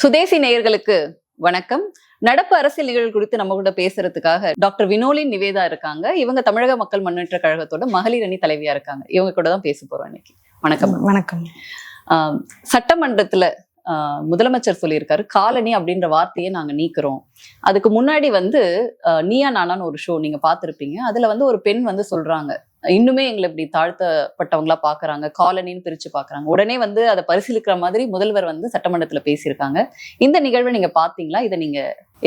சுதேசி நேயர்களுக்கு வணக்கம். நடப்பு அரசியல் நிகழ்வு குறித்து நம்ம கூட பேசுறதுக்காக டாக்டர் வினோலின் நிவேதா இருக்காங்க. இவங்க தமிழக மக்கள் முன்னேற்ற கழகத்தோட மகளிர் அணி தலைவியா இருக்காங்க. இவங்க கூட தான் பேச போறோம் இன்னைக்கு. வணக்கம். வணக்கம். ஆஹ் சட்டமன்றத்துல முதலமைச்சர் சொல்லியிருக்காரு. காலனி அப்படின்ற வார்த்தையை நாங்க நீக்கிறோம். அதுக்கு முன்னாடி வந்து நீயா நானான்னு ஒரு ஷோ நீங்க பார்த்துருப்பீங்க. அதுல வந்து ஒரு பெண் வந்து சொல்றாங்க. இன்னுமே எங்களை இப்படி தாழ்த்தப்பட்டவங்களா பாக்குறாங்க காலனின்னு பிரிச்சு பாக்குறாங்க உடனே வந்து அதை பரிசீலிக்கிற மாதிரி முதல்வர் வந்து சட்டமன்றத்துல பேசியிருக்காங்க. இந்த நிகழ்வை நீங்க பாத்தீங்களா இதை நீங்க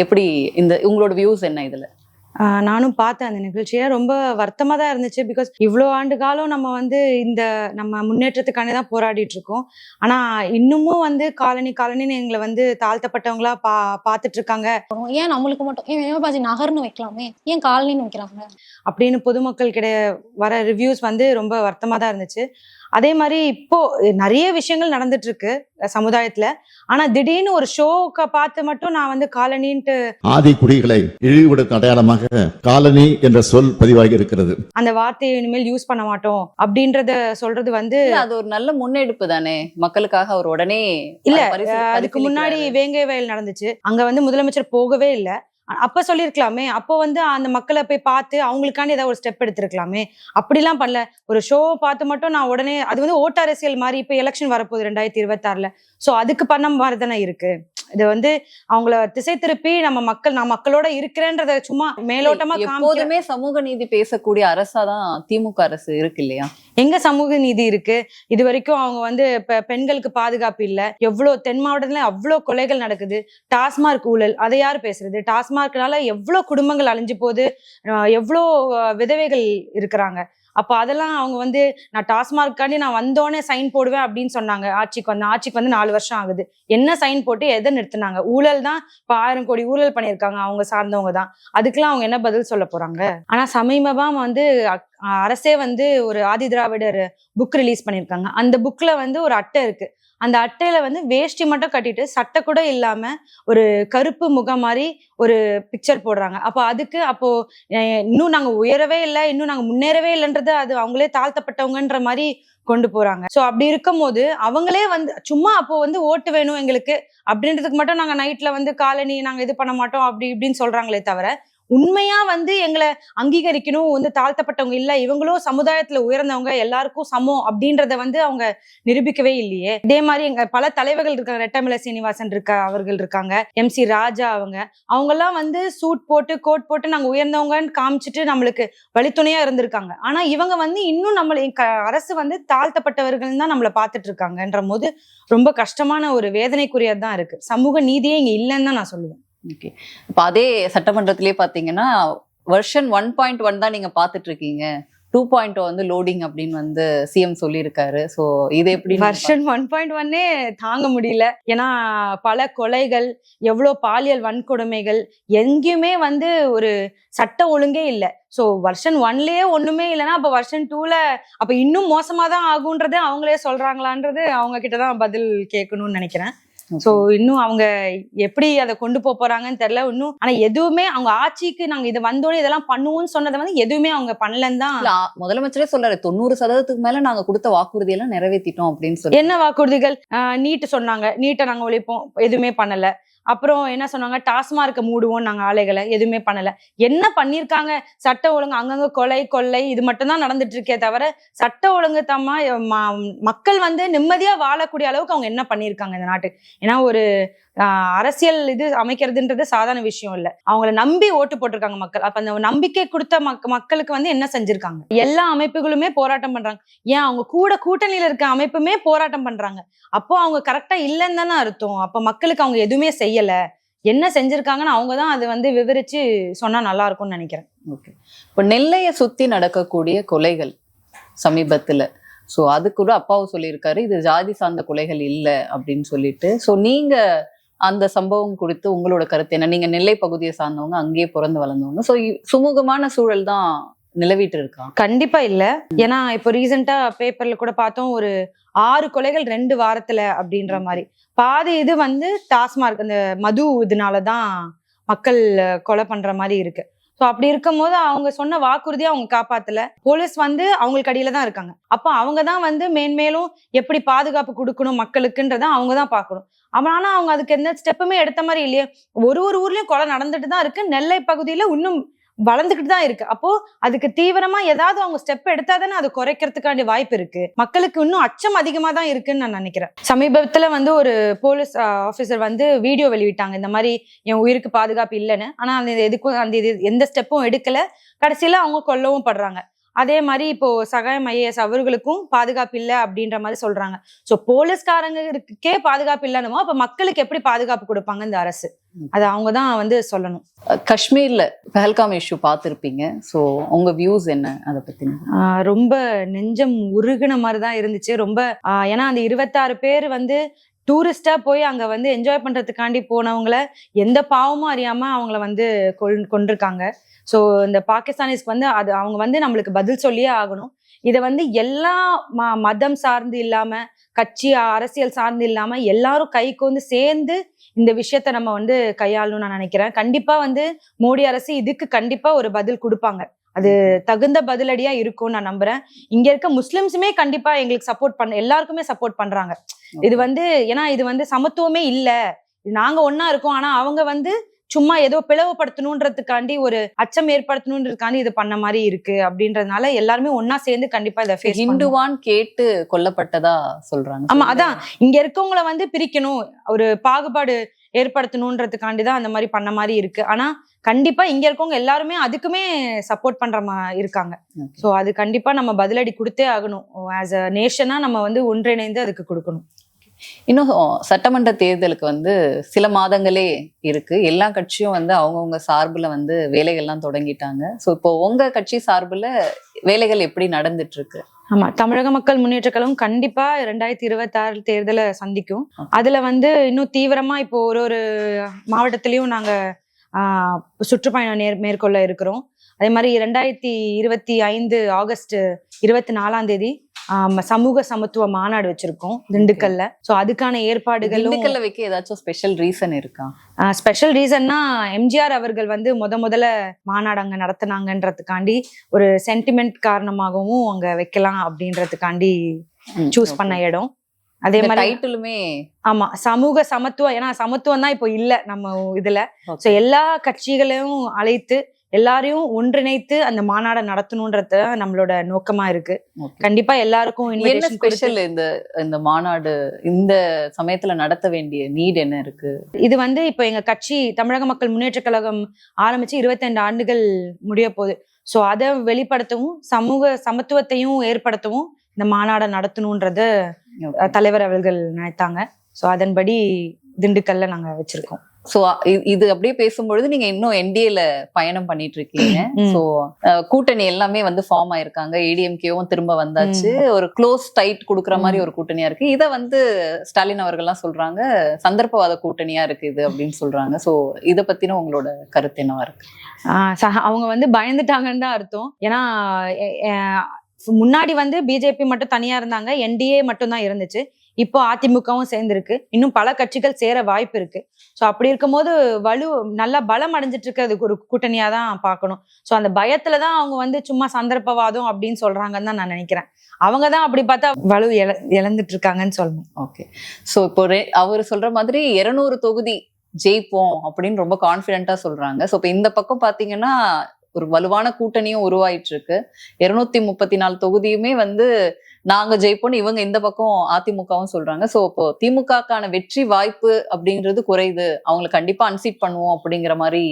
எப்படி இந்த உங்களோட வியூஸ் என்ன இதுல? நானும் பார்த்தேன் அந்த நிகழ்ச்சியை ரொம்ப வருத்தமா தான் இருந்துச்சு. பிகாஸ் இவ்வளோ ஆண்டு காலம் நம்ம வந்து இந்த நம்ம முன்னேற்றத்துக்கானே தான் போராடிட்டு இருக்கோம். ஆனா இன்னமும் வந்து காலனி காலனின்னு எங்களை வந்து தாழ்த்தப்பட்டவங்களா பா பார்த்துட்டு இருக்காங்க. ஏன் நம்மளுக்கு மட்டும்? ஏன் வேமபாஜி நகர்னு வைக்கலாமே? ஏன் காலனின்னு வைக்கிறாங்க? அப்படின்னு பொதுமக்கள் கிட்ட வர ரிவ்யூஸ் வந்து ரொம்ப வருத்தமா தான் இருந்துச்சு. அதே மாதிரி இப்போ நிறைய விஷயங்கள் நடந்துட்டு இருக்கு சமுதாயத்துல. ஆனா திடீர்னு ஒரு ஷோக்க பார்த்து மட்டும் நான் வந்து காலனின்ட்டு ஆதி குடிகளை இழிவுபடுத்தும் அடையாளமாக காலனி என்ற சொல் பதிவாகி இருக்கிறது. அந்த வார்த்தையை இனிமேல் யூஸ் பண்ண மாட்டோம் அப்படின்றத சொல்றது வந்து இல்ல, அது ஒரு நல்ல முன்னெடுப்பு தானே? மக்களுக்காக அவர் உடனே இல்ல, அதுக்கு முன்னாடி. வேங்கை வயல் நடந்துச்சு. அங்க வந்து முதலமைச்சர் போகவே இல்ல. அப்ப சொல்லிருக்கலாமே. அப்போ வந்து அந்த மக்களை போய் பார்த்து அவங்களுக்காண்டி ஏதாவது ஒரு ஸ்டெப் எடுத்திருக்கலாமே. அப்படிலாம் பண்ணல. ஒரு ஷோ பார்த்து மட்டும் நான் உடனே அது வந்து ஓட்டு அரசியல் மாதிரி இப்ப எலெக்ஷன் வரப்போகுது ரெண்டாயிரத்தி இருபத்தாறுல. சோ அதுக்கு பண்ண மாதிரி தானே இருக்கு. இது வந்து அவங்கள திசை திருப்பி நம்ம மக்கள் நான் மக்களோட இருக்கிறேன்றத சும்மா மேலோட்டமா எப்போதுமே சமூக நீதி பேசக்கூடிய அரசா தான் திமுக அரசு இருக்கு இல்லையா? எங்க சமூக நீதி இருக்கு? இது வரைக்கும் அவங்க வந்து இப்ப பெண்களுக்கு பாதுகாப்பு இல்ல. எவ்வளவு தென் மாவட்டத்துல அவ்வளவு கொலைகள் நடக்குது. டாஸ்மார்க் ஊழல் அதை யாரு பேசுறது? டாஸ்மார்க்னால எவ்வளவு குடும்பங்கள் அழிஞ்சு போகுது. அஹ் எவ்வளோ அஹ், விதவைகள் இருக்கிறாங்க. அப்ப அதெல்லாம் அவங்க வந்து நான் டாஸ்மார்க்காண்டி நான் வந்தோடனே சைன் போடுவேன் அப்படின்னு சொன்னாங்க. ஆட்சிக்கு வந்து ஆட்சிக்கு வந்து நாலு வருஷம் ஆகுது. என்ன சைன் போட்டு எதை நிறுத்துனாங்க? ஊழல் தான் இப்போ ஆயிரம் கோடி ஊழல் பண்ணியிருக்காங்க அவங்க சார்ந்தவங்க தான். அதுக்கெல்லாம் அவங்க என்ன பதில் சொல்ல போறாங்க? ஆனா சமீபமா வந்து அரசே வந்து ஒரு ஆதி திராவிடர் புக் ரிலீஸ் பண்ணியிருக்காங்க அந்த புக்ல வந்து ஒரு அட்டை இருக்கு. அந்த அட்டையில வந்து வேஷ்டி மட்டும் கட்டிட்டு சட்டை கூட இல்லாம ஒரு கருப்பு முகம் மாதிரி ஒரு பிக்சர் போடுறாங்க. அப்போ அதுக்கு அப்போ இன்னும் நாங்க உயரவே இல்லை இன்னும் நாங்க முன்னேறவே இல்லைன்றது அது அவங்களே தாழ்த்தப்பட்டவங்கன்ற மாதிரி கொண்டு போறாங்க. ஸோ அப்படி இருக்கும்போது அவங்களே வந்து சும்மா அப்போ வந்து ஓட்டு வேணும் எங்களுக்கு. அப்படின்றதுக்கு மட்டும் நாங்க நைட்ல வந்து காலனி நாங்க இது பண்ண மாட்டோம் அப்படி இப்படின்னு சொல்றாங்களே தவிர உண்மையா வந்து எங்களை அங்கீகரிக்கணும் வந்து தாழ்த்தப்பட்டவங்க இல்ல இவங்களும் சமுதாயத்துல உயர்ந்தவங்க எல்லாருக்கும் சமம் அப்படின்றத வந்து அவங்க நிரூபிக்கவே இல்லையே. இதே மாதிரி எங்க பல தலைவர்கள் இருக்காங்க ரெட்டமலை சீனிவாசன் இருக்க அவர்கள் இருக்காங்க எம் சி ராஜா அவங்க. அவங்க எல்லாம் வந்து சூட் போட்டு கோட் போட்டு நாங்க உயர்ந்தவங்கன்னு காமிச்சிட்டு நம்மளுக்கு வழித்துணையா இருந்திருக்காங்க. ஆனா இவங்க வந்து இன்னும் நம்மள க- அரசு வந்து தாழ்த்தப்பட்டவர்கள் தான் நம்மளை பார்த்துட்டு இருக்காங்கன்ற போது ரொம்ப கஷ்டமான ஒரு வேதனைக்குரியது தான் இருக்கு. சமூக நீதியே இங்க இல்லைன்னு தான் நான் சொல்லுவேன். ஓகே இப்போ அதே சட்டமன்றத்திலே பாத்தீங்கன்னா வெர்ஷன் ஒன் பாயிண்ட் ஒன் தான் நீங்க பாத்துட்டு இருக்கீங்க டூ பாயிண்ட் வந்து லோடிங் அப்படின்னு வந்து சிஎம் சொல்லியிருக்காரு. சோ இது எப்படி நீங்க வருஷன் ஒன் பாயிண்ட் ஒன்னே தாங்க முடியல. ஏன்னா பல கொலைகள் எவ்வளோ பாலியல் வன்கொடுமைகள் எங்கேயுமே வந்து ஒரு சட்ட ஒழுங்கே இல்லை. ஸோ வருஷன் ஒன்லயே ஒண்ணுமே இல்லைன்னா அப்போ வருஷன் டூல அப்ப இன்னும் மோசமா தான் ஆகுன்றது அவங்களே சொல்றாங்களான்றது அவங்க கிட்ட தான் பதில் கேட்கணும்னு நினைக்கிறேன். ஸோ இன்னும் அவங்க எப்படி அதை கொண்டு போக போறாங்கன்னு தெரியல. இன்னும் ஆனா எதுவுமே அவங்க ஆட்சிக்கு நாங்க இது வந்தோடனே இதெல்லாம் பண்ணுவோம்னு சொன்னதை வந்து எதுவுமே அவங்க பண்ணலன்னு தான் முதலமைச்சரே சொல்றாரு தொண்ணூறு சதவீதத்துக்கு மேல நாங்க கொடுத்த வாக்குறுதி எல்லாம் நிறைவேற்றிட்டோம் அப்படின்னு சொல்லி. என்ன வாக்குறுதிகள்? நீட்டு சொன்னாங்க. நீட்டை நாங்க ஒழிப்போம். எதுவுமே பண்ணல. அப்புறம் என்ன சொன்னாங்க? டாஸ்மார்க்க மூடுவோம் நாங்க ஆலைகளை எதுவுமே பண்ணல. என்ன பண்ணிருக்காங்க? சட்ட ஒழுங்கு அங்கங்க கொலை கொள்ளை இது மட்டும்தான் நடந்துட்டு இருக்கே தவிர சட்ட ஒழுங்கு தம்மா மக்கள் வந்து நிம்மதியா வாழக்கூடிய அளவுக்கு அவங்க என்ன பண்ணிருக்காங்க இந்த நாட்டுக்கு? ஏன்னா ஒரு அரசியல் இது அமைக்கிறதுன்றது சாதாரண விஷயம் இல்லை. அவங்கள நம்பி ஓட்டு போட்டிருக்காங்க மக்கள். அப்ப அந்த நம்பிக்கை கொடுத்த மக் மக்களுக்கு வந்து என்ன செஞ்சிருக்காங்க? எல்லா அமைப்புகளுமே போராட்டம் பண்றாங்க. ஏன்? அவங்க கூட கூட்டணியில இருக்க அமைப்புமே போராட்டம் பண்றாங்க. அப்போ அவங்க கரெக்டா இல்லைன்னு தானே அர்த்தம். அப்ப மக்களுக்கு அவங்க எதுவுமே செய்யல. என்ன செஞ்சிருக்காங்கன்னு அவங்க தான் அது வந்து விவரிச்சு சொன்னா நல்லா இருக்கும்னு நினைக்கிறேன். ஓகே. இப்போ நெல்லையை சுத்தி நடக்கக்கூடிய கொலைகள் சமீபத்துல. ஸோ அது கூட அப்பாவும் சொல்லியிருக்காரு இது ஜாதி சார்ந்த கொலைகள் இல்லை அப்படின்னு சொல்லிட்டு. ஸோ நீங்க அந்த சம்பவம் குறித்து உங்களோட கருத்து என்ன? நீங்க நெல்லை பகுதியை சார்ந்தவங்க அங்கேயே பிறந்து வளர்ந்தவங்க. சோ சுமூகமான சூழல் தான் நிலவிட்டு இருக்கா கண்டிப்பா இல்ல. ஏன்னா இப்போ ரீசெண்டா பேப்பர்ல கூட பார்த்தோம் ஒரு ஆறு கொலைகள் ரெண்டு வாரத்துல அப்படின்ற மாதிரி. பாதி இது வந்து டாஸ்மார்க் அந்த மது இதனாலதான் மக்கள் கொலை பண்ற மாதிரி இருக்கு. ஸோ அப்படி இருக்கும்போது அவங்க சொன்ன வாக்குறுதியை அவங்க காப்பாத்தல. போலீஸ் வந்து அவங்களுக்கு அடியில தான் இருக்காங்க. அப்போ அவங்க தான் வந்து மேன்மேலும் எப்படி பாதுகாப்பு கொடுக்கணும் மக்களுக்குன்றத அவங்க தான் பார்க்கணும். ஆனா அவங்க அதுக்கு எந்த ஸ்டெப்புமே எடுத்த மாதிரி இல்லையே. ஒரு ஒரு ஊர்லயும் கொலை நடந்துட்டு தான் இருக்கு. நெல்லை பகுதியில இன்னும் வளர்ந்துகிட்டு தான் இருக்கு. அப்போ அதுக்கு தீவிரமா ஏதாவது அவங்க ஸ்டெப் எடுத்தா தானே அது குறைக்கிறதுக்காண்டி வாய்ப்பு இருக்கு. மக்களுக்கு இன்னும் அச்சம் அதிகமா தான் இருக்குன்னு நான் நினைக்கிறேன். சமீபத்துல வந்து ஒரு போலீஸ் ஆபீசர் வந்து வீடியோ வெளியிட்டாங்க. இந்த மாதிரி என் உயிருக்கு பாதுகாப்பு இல்லைன்னு. ஆனா அந்த இது எதுக்கும் அந்த இது எந்த ஸ்டெப்பும் எடுக்கல. கடைசியில அவங்க கொல்லவும் படுறாங்க. அதே மாதிரி இப்போ சகாயம் ஐஏஎஸ் அவர்களுக்கும் பாதுகாப்பு இல்லை அப்படின்ற மாதிரி சொல்றாங்க. சோ போலீஸ்காரங்களுக்கே பாதுகாப்பு இல்லைன்னுமோ அப்ப மக்களுக்கு எப்படி பாதுகாப்பு கொடுப்பாங்க இந்த அரசு? அது அவங்க தான் வந்து சொல்லணும். காஷ்மீர்ல பஹல்காம் இஷ்யூ பார்த்திருப்பீங்க. சோ உங்க வியூஸ் என்ன? அதை பத்தி ரொம்ப நெஞ்சம் உருகுன மாதிரி தான் இருந்துச்சு. ரொம்ப ஏன்னா அந்த இருபத்தாறு பேர் வந்து டூரிஸ்டா போய் அங்க வந்து என்ஜாய் பண்றதுக்காண்டி போனவங்கள எந்த பாவமும் அறியாம அவங்கள வந்து கொல் கொண்டிருக்காங்க ஸோ இந்த பாகிஸ்தானிஸ்க்கு வந்து அது அவங்க வந்து நம்மளுக்கு பதில் சொல்லியே ஆகணும். இதை வந்து எல்லா ம மதம் சார்ந்து இல்லாம கட்சி அரசியல் சார்ந்து இல்லாம எல்லாரும் கைக்கு வந்து சேர்ந்து இந்த விஷயத்த நம்ம வந்து கையாளணும்னு நான் நினைக்கிறேன். கண்டிப்பா வந்து மோடி அரசு இதுக்கு கண்டிப்பா ஒரு பதில் கொடுப்பாங்க. அது தகுந்த பதிலடியா இருக்கும்னு நான் நம்புறேன். இங்க இருக்க முஸ்லிம்ஸுமே கண்டிப்பா எங்களுக்கு சப்போர்ட் பண்ண எல்லாருக்குமே சப்போர்ட் பண்றாங்க. இது வந்து ஏன்னா இது வந்து சமத்துவமே இல்ல. நாங்க ஒண்ணா இருக்கோம் ஆனா அவங்க வந்து சும்மா ஏதோ பிளவுபடுத்தணுன்றதுக்காண்டி ஒரு அச்சம் ஏற்படுத்தணுன்றதுக்காண்டி இது பண்ண மாதிரி இருக்கு அப்படின்றதுனால எல்லாருமே ஒண்ணா சேர்ந்து கண்டிப்பா இதை ஃபேஸ் ஹிந்துவான் கேட்டு கொல்லப்பட்டதா சொல்றாங்க ஆமா அதான். இங்க இருக்கவங்கள வந்து பிரிக்கணும். ஒரு பாகுபாடு ஏற்படுத்தணுன்றதுக்காண்டி தான் அந்த மாதிரி பண்ண மாதிரி இருக்கு. ஆனா கண்டிப்பா இங்க இருக்கவங்க எல்லாருமே அதுக்குமே சப்போர்ட் பண்ற மா இருக்காங்க. சோ அது கண்டிப்பா நம்ம பதிலடி கொடுத்தே ஆகணும். ஆஸ் அ நேஷனா நம்ம வந்து ஒன்றிணைந்து அதுக்கு கொடுக்கணும். இன்னும் சட்டமன்ற தேர்தலுக்கு வந்து சில மாதங்களே இருக்கு. எல்லா கட்சியும் வந்து அவங்கவுங்க சார்புல வந்து வேலைகள்லாம் தொடங்கிட்டாங்க. சோ இப்போ உங்க கட்சி சார்புல வேலைகள் எப்படி நடந்துட்டு இருக்கு? ஆமா தமிழக மக்கள் முன்னேற்ற கழகம் கண்டிப்பா ரெண்டாயிரத்தி இருபத்தி ஆறு தேர்தலை சந்திக்கும். அதுல வந்து இன்னும் தீவிரமா இப்போ ஒரு ஒரு மாவட்டத்திலயும் நாங்க ஆஹ் சுற்றுப்பயணம் நேர் மேற்கொள்ள இருக்கிறோம். அதே மாதிரி ரெண்டாயிரத்தி இருபத்தி ஐந்து ஆகஸ்ட் இருபத்தி நாலாம் தேதி சமூக சமத்துவ மாநாடு வச்சிருக்கோம் திண்டுக்கல்ல. சோ அதுக்கான ஏற்பாடுகளும் திண்டுக்கல்ல வைக்க ஏதாச்சும் ஸ்பெஷல் ரீசன் இருக்கா? ஸ்பெஷல் ரீசன்னா எம்ஜிஆர் அவர்கள் வந்து முத முதல்ல மாநாடு அங்க நடத்துனாங்கன்றதுக்காண்டி ஒரு சென்டிமெண்ட் காரணமாகவும் அங்க வைக்கலாம் அப்படின்றதுக்காண்டி சூஸ் பண்ண இடம். அதே மாதிரி டைட்டிலுமே ஆமா சமூக சமத்துவம் ஏன்னா சமத்துவம் தான் இப்போ இல்ல நம்ம இதுல. சோ எல்லா கட்சிகளையும் அழைத்து எல்லாரையும் ஒன்றிணைத்து அந்த மாநாடை நடத்தணும்ன்றது நம்மளோட நோக்கமா இருக்கு. கண்டிப்பா எல்லாருக்கும் என்ன ஸ்பெஷல் இந்த இந்த மாநாடு இந்த சமயத்துல நடத்த வேண்டிய நீட் என்ன இருக்கு? இது வந்து இப்போ எங்க கட்சி தமிழக மக்கள் முன்னேற்ற கழகம் ஆரம்பிச்சு 22 ஆண்டுகள் முடிய போகுது. சோ அதை வெளிப்படுத்தவும் சமூக சமத்துவத்தையும் ஏற்படுத்தவும் இந்த மாநாடை நடத்தணும்ன்றத தலைவர் அவர்கள் நினைத்தாங்க. சோ அதன்படி திண்டுக்கல்ல நாங்க வச்சிருக்கோம். சோ இது அப்படியே பேசும்பொழுது நீங்க இன்னும் என்டிஏல பயணம் பண்ணிட்டு இருக்கீங்க. சோ கூட்டணி எல்லாமே வந்து ஃபார்ம் ஆயிருக்காங்க. ஏடிஎம்கேவும் திரும்ப வந்தாச்சு. ஒரு க்ளோஸ் டைட் குடுக்குற மாதிரி ஒரு கூட்டணியா இருக்கு. இத வந்து ஸ்டாலின் அவர்கள்லாம் சொல்றாங்க சந்தர்ப்பவாத கூட்டணியா இருக்கு இது அப்படின்னு சொல்றாங்க. சோ இத பத்தின உங்களோட கருத்து என்னவா இருக்கு? அவங்க வந்து பயந்துட்டாங்கன்னு தான் அர்த்தம். ஏன்னா முன்னாடி வந்து பிஜேபி மட்டும் தனியா இருந்தாங்க. என்டிஏ மட்டும் தான் இருந்துச்சு. இப்போ அதிமுகவும் சேர்ந்திருக்கு. இன்னும் பல கட்சிகள் சேர வாய்ப்பு இருக்கு. ஸோ அப்படி இருக்கும்போது வலு நல்லா பலம் அடைஞ்சிட்டு இருக்கிறதுக்கு ஒரு கூட்டணியா தான் பார்க்கணும். ஸோ அந்த பயத்துல தான் அவங்க வந்து சும்மா சந்தர்ப்பவாதம் அப்படின்னு சொல்றாங்கன்னு தான் நான் நினைக்கிறேன். அவங்க தான் அப்படி பார்த்தா வலு இழ இழந்துட்டு இருக்காங்கன்னு சொல்லணும். ஓகே சோ இப்போ அவர் சொல்ற மாதிரி 200 தொகுதி ஜெயிப்போம் அப்படின்னு ரொம்ப கான்பிடென்ட்டா சொல்றாங்க. சோ இப்போ இந்த பக்கம் பாத்தீங்கன்னா ஒரு வலுவான கூட்டணியும் உருவாயிட்டு இருக்கு இருநூத்தி முப்பத்தி நாலு தொகுதியுமே வந்து நாங்க ஜெயிப்போம்னு இவங்க இந்த பக்கம் அதிமுகவும் சொல்றாங்க. சோ இப்போ திமுகக்கான வெற்றி வாய்ப்பு அப்படின்றது குறையுது. அவங்களை கண்டிப்பா அன்சீட் பண்ணுவோம் அப்படிங்கிற மாதிரி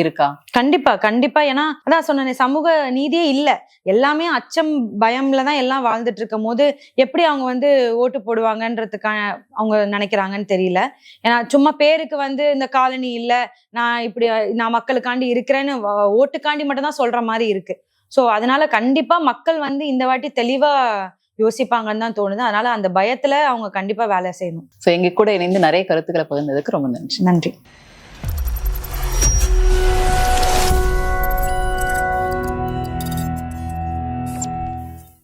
இருக்கா? கண்டிப்பா கண்டிப்பா. ஏன்னா அதான் சொன்னேனே சமூக நீதியே இல்ல. எல்லாமே அச்சம் பயம்ல தான் எல்லாம் வாழ்ந்துட்டு இருக்கும் போது எப்படி அவங்க வந்து ஓட்டு போடுவாங்கன்றதுக்கான அவங்க நினைக்கிறாங்கன்னு தெரியல. ஏன்னா சும்மா பேருக்கு வந்து இந்த காலனி இல்ல நான் இப்படி நான் மக்களுக்காண்டி இருக்கிறேன்னு ஓட்டுக்காண்டி மட்டும் தான் சொல்ற மாதிரி இருக்கு. சோ அதனால கண்டிப்பா மக்கள் வந்து இந்த வாட்டி தெளிவா யோசிப்பாங்கன்னு தான் தோணுது. அதனால அந்த பயத்துல அவங்க கண்டிப்பா வேலை செய்யணும். சோ எங்க கூட இணைந்து நிறைய கருத்துக்களை பகிர்ந்ததுக்கு ரொம்ப நன்றி. நன்றி.